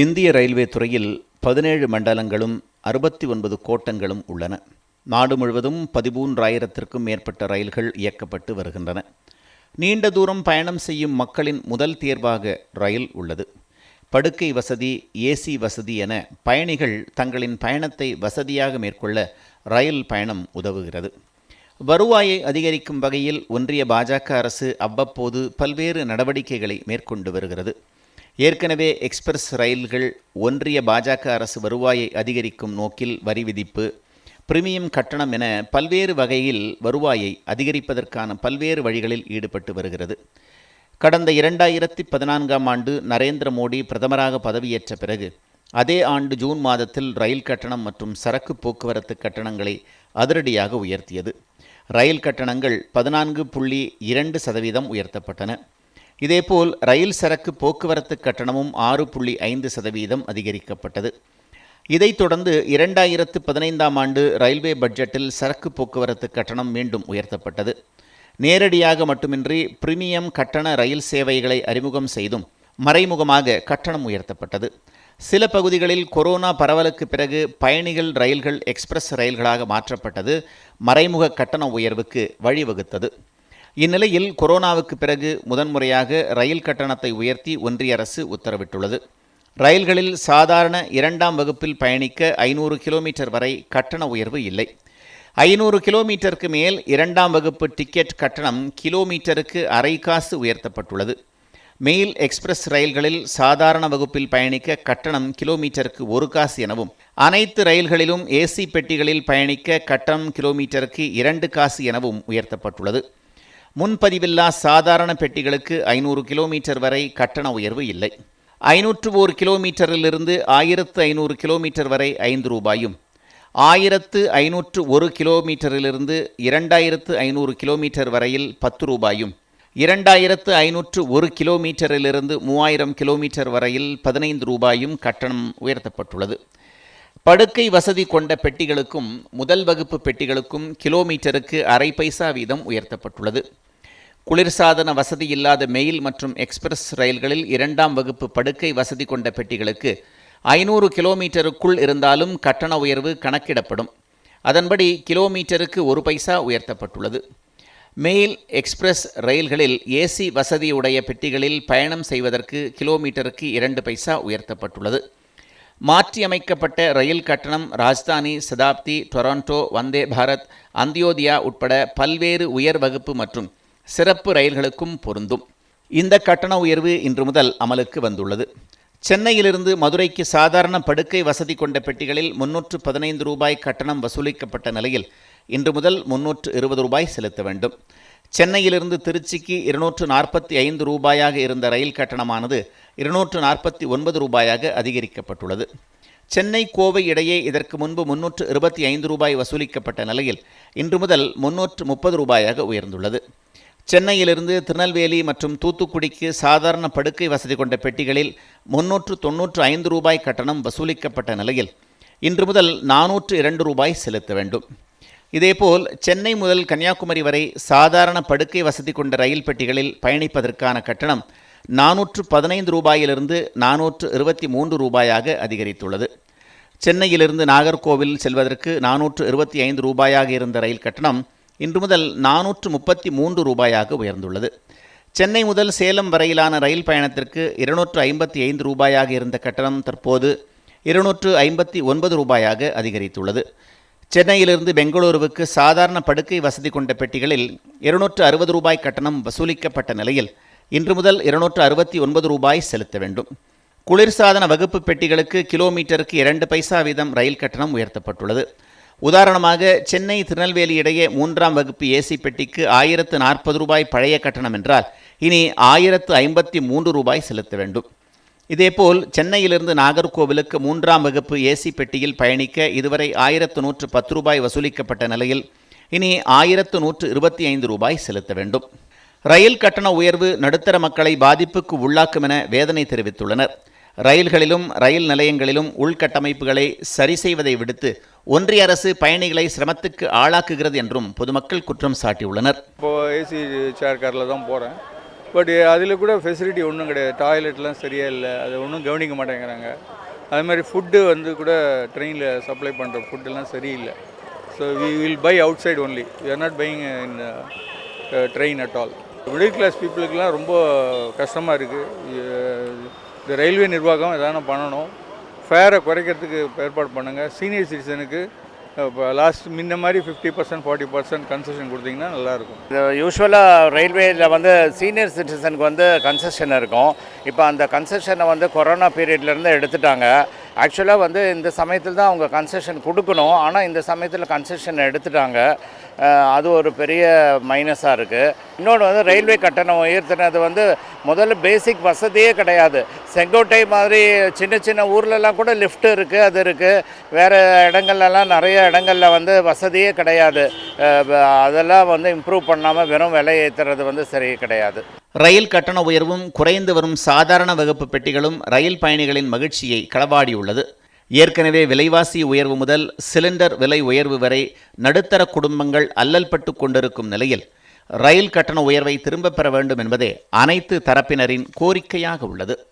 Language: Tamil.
இந்திய ரயில்வே துறையில் பதினேழு மண்டலங்களும் அறுபத்தி ஒன்பது கோட்டங்களும் உள்ளன. நாடு முழுவதும் பதிமூன்றாயிரத்திற்கும் மேற்பட்ட ரயில்கள் இயக்கப்பட்டு வருகின்றன. நீண்ட தூரம் பயணம் செய்யும் மக்களின் முதல் தேர்வாக ரயில் உள்ளது. படுக்கை வசதி ஏசி வசதி என பயணிகள் தங்களின் பயணத்தை வசதியாக மேற்கொள்ள ரயில் பயணம் உதவுகிறது. வருவாயை அதிகரிக்கும் வகையில் ஒன்றிய பாஜக அரசு அவ்வப்போது பல்வேறு நடவடிக்கைகளை மேற்கொண்டு வருகிறது. ஏற்கனவே எக்ஸ்பிரஸ் ரயில்கள் ஒன்றிய பாஜக அரசு வருவாயை அதிகரிக்கும் நோக்கில் வரி விதிப்பு பிரீமியம் கட்டணம் என பல்வேறு வகையில் வருவாயை அதிகரிப்பதற்கான பல்வேறு வழிகளில் ஈடுபட்டு வருகிறது. கடந்த இரண்டாயிரத்தி பதினான்காம் ஆண்டு நரேந்திர மோடி பிரதமராக பதவியேற்ற பிறகு அதே ஆண்டு ஜூன் மாதத்தில் ரயில் கட்டணம் மற்றும் சரக்கு போக்குவரத்து கட்டணங்களை அதிரடியாக உயர்த்தியது. ரயில் கட்டணங்கள் பதினான்கு புள்ளி இரண்டு சதவீதம் உயர்த்தப்பட்டன. இதேபோல் ரயில் சரக்கு போக்குவரத்து கட்டணமும் ஆறு புள்ளி ஐந்து சதவீதம் அதிகரிக்கப்பட்டது. இதைத் தொடர்ந்து இரண்டாயிரத்து பதினைந்தாம் ஆண்டு ரயில்வே பட்ஜெட்டில் சரக்கு போக்குவரத்து கட்டணம் மீண்டும் உயர்த்தப்பட்டது. நேரடியாக மட்டுமின்றி பிரீமியம் கட்டண ரயில் சேவைகளை அறிமுகம் செய்தும் மறைமுகமாக கட்டணம் உயர்த்தப்பட்டது. சில பகுதிகளில் கொரோனா பரவலுக்கு பிறகு பயணிகள் ரயில்கள் எக்ஸ்பிரஸ் ரயில்களாக மாற்றப்பட்டது. மறைமுக கட்டண உயர்வுக்கு வழிவகுத்தது. இந்நிலையில் கொரோனாவுக்கு பிறகு முதன்முறையாக ரயில் கட்டணத்தை உயர்த்தி ஒன்றிய அரசு உத்தரவிட்டுள்ளது. ரயில்களில் சாதாரண இரண்டாம் வகுப்பில் பயணிக்க ஐநூறு கிலோமீட்டர் வரை கட்டண உயர்வு இல்லை. ஐநூறு கிலோமீட்டருக்கு மேல் இரண்டாம் வகுப்பு டிக்கெட் கட்டணம் கிலோமீட்டருக்கு அரை காசு உயர்த்தப்பட்டுள்ளது. மெயில் எக்ஸ்பிரஸ் ரயில்களில் சாதாரண வகுப்பில் பயணிக்க கட்டணம் கிலோமீட்டருக்கு ஒரு காசு எனவும் அனைத்து ரயில்களிலும் ஏசி பெட்டிகளில் பயணிக்க கட்டணம் கிலோமீட்டருக்கு இரண்டு காசு எனவும் உயர்த்தப்பட்டுள்ளது. முன்பதிவில்லா சாதாரண பெட்டிகளுக்கு ஐநூறு கிலோமீட்டர் வரை கட்டண உயர்வு இல்லை. ஐநூற்று ஓர் கிலோமீட்டரிலிருந்து ஆயிரத்து ஐநூறு கிலோமீட்டர் வரை ஐந்து ரூபாயும் ஆயிரத்து ஐநூற்று ஒரு கிலோமீட்டரிலிருந்து இரண்டாயிரத்து ஐநூறு கிலோமீட்டர் வரையில் பத்து ரூபாயும் இரண்டாயிரத்து ஐநூற்று ஒரு கிலோமீட்டரிலிருந்து மூவாயிரம் கிலோமீட்டர் வரையில் பதினைந்து ரூபாயும் கட்டணம் உயர்த்தப்பட்டுள்ளது. படுக்கை வசதி கொண்ட பெட்டிகளுக்கும் முதல் வகுப்பு பெட்டிகளுக்கும் கிலோமீட்டருக்கு அரை பைசா வீதம் உயர்த்தப்பட்டுள்ளது. குளிர்சாதன வசதி இல்லாத மெயில் மற்றும் எக்ஸ்பிரஸ் ரயில்களில் இரண்டாம் வகுப்பு படுக்கை வசதி கொண்ட பெட்டிகளுக்கு ஐநூறு கிலோமீட்டருக்குள் இருந்தாலும் கட்டண உயர்வு கணக்கிடப்படும். அதன்படி கிலோமீட்டருக்கு ஒரு பைசா உயர்த்தப்பட்டுள்ளது. மெயில் எக்ஸ்பிரஸ் ரயில்களில் ஏசி வசதியுடைய பெட்டிகளில் பயணம் செய்வதற்கு கிலோமீட்டருக்கு இரண்டு பைசா உயர்த்தப்பட்டுள்ளது. மாற்றியமைக்கப்பட்ட ரயில் கட்டணம் ராஜ்தானி சதாப்தி டொரண்டோ வந்தே பாரத் அந்தியோதியா உட்பட பல்வேறு உயர் வகுப்பு மற்றும் சிறப்பு ரயில்களுக்கும் பொருந்தும். இந்த கட்டண உயர்வு இன்று முதல் அமலுக்கு வந்துள்ளது. சென்னையிலிருந்து மதுரைக்கு சாதாரண படுக்கை வசதி கொண்ட பெட்டிகளில் முன்னூற்று பதினைந்து ரூபாய் கட்டணம் வசூலிக்கப்பட்ட நிலையில் இன்று முதல் முன்னூற்று இருபது ரூபாய் செலுத்த வேண்டும். சென்னையிலிருந்து திருச்சிக்கு இருநூற்று நாற்பத்தி ஐந்து ரூபாயாக இருந்த ரயில் கட்டணமானது இருநூற்று நாற்பத்தி ஒன்பது ரூபாயாக அதிகரிக்கப்பட்டுள்ளது. சென்னை கோவை இடையே இதற்கு முன்பு முன்னூற்று இருபத்தி ஐந்து ரூபாய் வசூலிக்கப்பட்ட நிலையில் இன்று முதல் முன்னூற்று முப்பது ரூபாயாக உயர்ந்துள்ளது. சென்னையிலிருந்து திருநெல்வேலி மற்றும் தூத்துக்குடிக்கு சாதாரண படுக்கை வசதி கொண்ட பெட்டிகளில் முன்னூற்று தொன்னூற்று ஐந்து ரூபாய் கட்டணம் வசூலிக்கப்பட்ட நிலையில் இன்று முதல் நானூற்று இரண்டு ரூபாய் செலுத்த வேண்டும். இதேபோல் சென்னை முதல் கன்னியாகுமரி வரை சாதாரண படுக்கை வசதி கொண்ட ரயில் பெட்டிகளில் பயணிப்பதற்கான கட்டணம் நானூற்று பதினைந்து ரூபாயிலிருந்து நானூற்று இருபத்தி மூன்று ரூபாயாக அதிகரித்துள்ளது. சென்னையிலிருந்து நாகர்கோவில் செல்வதற்கு நானூற்று இருபத்தி ஐந்து ரூபாயாக இருந்த ரயில் கட்டணம் இன்று முதல் நானூற்று முப்பத்தி மூன்று ரூபாயாக உயர்ந்துள்ளது. சென்னை முதல் சேலம் வரையிலான ரயில் பயணத்திற்கு இருநூற்று ஐம்பத்தி ஐந்து ரூபாயாக இருந்த கட்டணம் தற்போது இருநூற்று ஐம்பத்தி ஒன்பது ரூபாயாக அதிகரித்துள்ளது. சென்னையிலிருந்து பெங்களூருவுக்கு சாதாரண படுக்கை வசதி கொண்ட பெட்டிகளில் இருநூற்று அறுபது ரூபாய் கட்டணம் வசூலிக்கப்பட்ட நிலையில் இன்று முதல் இருநூற்று அறுபத்தி ஒன்பது ரூபாய் செலுத்த வேண்டும். குளிர்சாதன வகுப்பு பெட்டிகளுக்கு கிலோமீட்டருக்கு இரண்டு பைசா வீதம் ரயில் கட்டணம் உயர்த்தப்பட்டுள்ளது. உதாரணமாக சென்னை திருநெல்வேலி இடையே மூன்றாம் வகுப்பு ஏசி பெட்டிக்கு ஆயிரத்து நாற்பது ரூபாய் பழைய கட்டணம் என்றால் இனி ஆயிரத்து ஐம்பத்தி மூன்று ரூபாய் செலுத்த வேண்டும். இதேபோல் சென்னையிலிருந்து நாகர்கோவிலுக்கு மூன்றாம் வகுப்பு ஏசி பெட்டியில் பயணிக்க இதுவரை ஆயிரத்து நூற்று பத்து ரூபாய் வசூலிக்கப்பட்ட நிலையில் இனி ஆயிரத்து நூற்று இருபத்தி ஐந்து ரூபாய் செலுத்த வேண்டும். ரயில் கட்டண உயர்வு நடுத்தர மக்களை பாதிப்புக்கு உள்ளாக்கும் என வேதனை தெரிவித்துள்ளனர். ரயில்களிலும் ரயில் நிலையங்களிலும் உள்கட்டமைப்புகளை சரி செய்வதை விடுத்து ஒன்றிய அரசு பயணிகளை சிரமத்துக்கு ஆளாக்குகிறது என்றும் பொதுமக்கள் குற்றம் சாட்டியுள்ளனர். இப்போது ஏசி சேர் காரில் தான் போகிறேன் பட் அதில் கூட ஃபெசிலிட்டி ஒன்றும் கிடையாது. டாய்லெட்லாம் சரியாக இல்லை. அதை ஒன்றும் கவனிக்க மாட்டேங்கிறாங்க. அது மாதிரி ஃபுட்டு வந்து கூட ட்ரெயினில் சப்ளை பண்ணுற ஃபுட்டெல்லாம் சரியில்லை. So we will buy outside only we are not buying in train at all middle class பீப்புளுக்கெலாம் ரொம்ப கஷ்டமாக இருக்குது இந்த ரயில்வே நிர்வாகம் எதனா பண்ணணும்? ஃபேரை குறைக்கிறதுக்கு ஏற்பாடு பண்ணுங்கள் சீனியர் சிட்டிசனுக்கு இப்போ லாஸ்ட் முன்ன மாதிரி fifty percent forty percent concession கொடுத்தீங்கன்னா நல்லாயிருக்கும் யூஸ்வலாக ரயில்வேயில் வந்து சீனியர் சிட்டிசனுக்கு வந்து கன்செஷன் இருக்கும். இப்போ அந்த கன்செஷனை வந்து கொரோனா பீரியட்லேருந்து எடுத்துட்டாங்க. ஆக்சுவலாக வந்து இந்த சமயத்தில் தான் அவங்க கன்செஷன் கொடுக்கணும். ஆனால் இந்த சமயத்தில் கன்செஷன் எடுத்துட்டாங்க. அது ஒரு பெரிய மைனஸாக இருக்குது இன்னொன்று வந்து ரயில்வே கட்டணம் உயர்த்தினது வந்து முதல்ல பேசிக் வசதியே கிடையாது. செங்கோட்டை மாதிரி சின்ன சின்ன ஊர்லலாம் கூட லிஃப்ட் இருக்குது அது இருக்குது வேறு இடங்கள்லலாம் நிறைய இடங்கள்ல வந்து வசதியே கிடையாது. அதெல்லாம் வந்து இம்ப்ரூவ் பண்ணாமல் வெறும் விலை ஏற்றுறது வந்து சரி கிடையாது. ரயில் கட்டண உயர்வும் குறைந்து வரும் சாதாரண வகுப்பு பெட்டிகளும் ரயில் பயணிகளின் மகிழ்ச்சியை களவாடியுள்ளது. ஏற்கனவே விலைவாசி உயர்வு முதல் சிலிண்டர் விலை உயர்வு வரை நடுத்தர குடும்பங்கள் அல்லல்பட்டு கொண்டிருக்கும் நிலையில் ரயில் கட்டண உயர்வை திரும்பப் பெற வேண்டும் என்பதே அனைத்து தரப்பினரின் கோரிக்கையாக உள்ளது.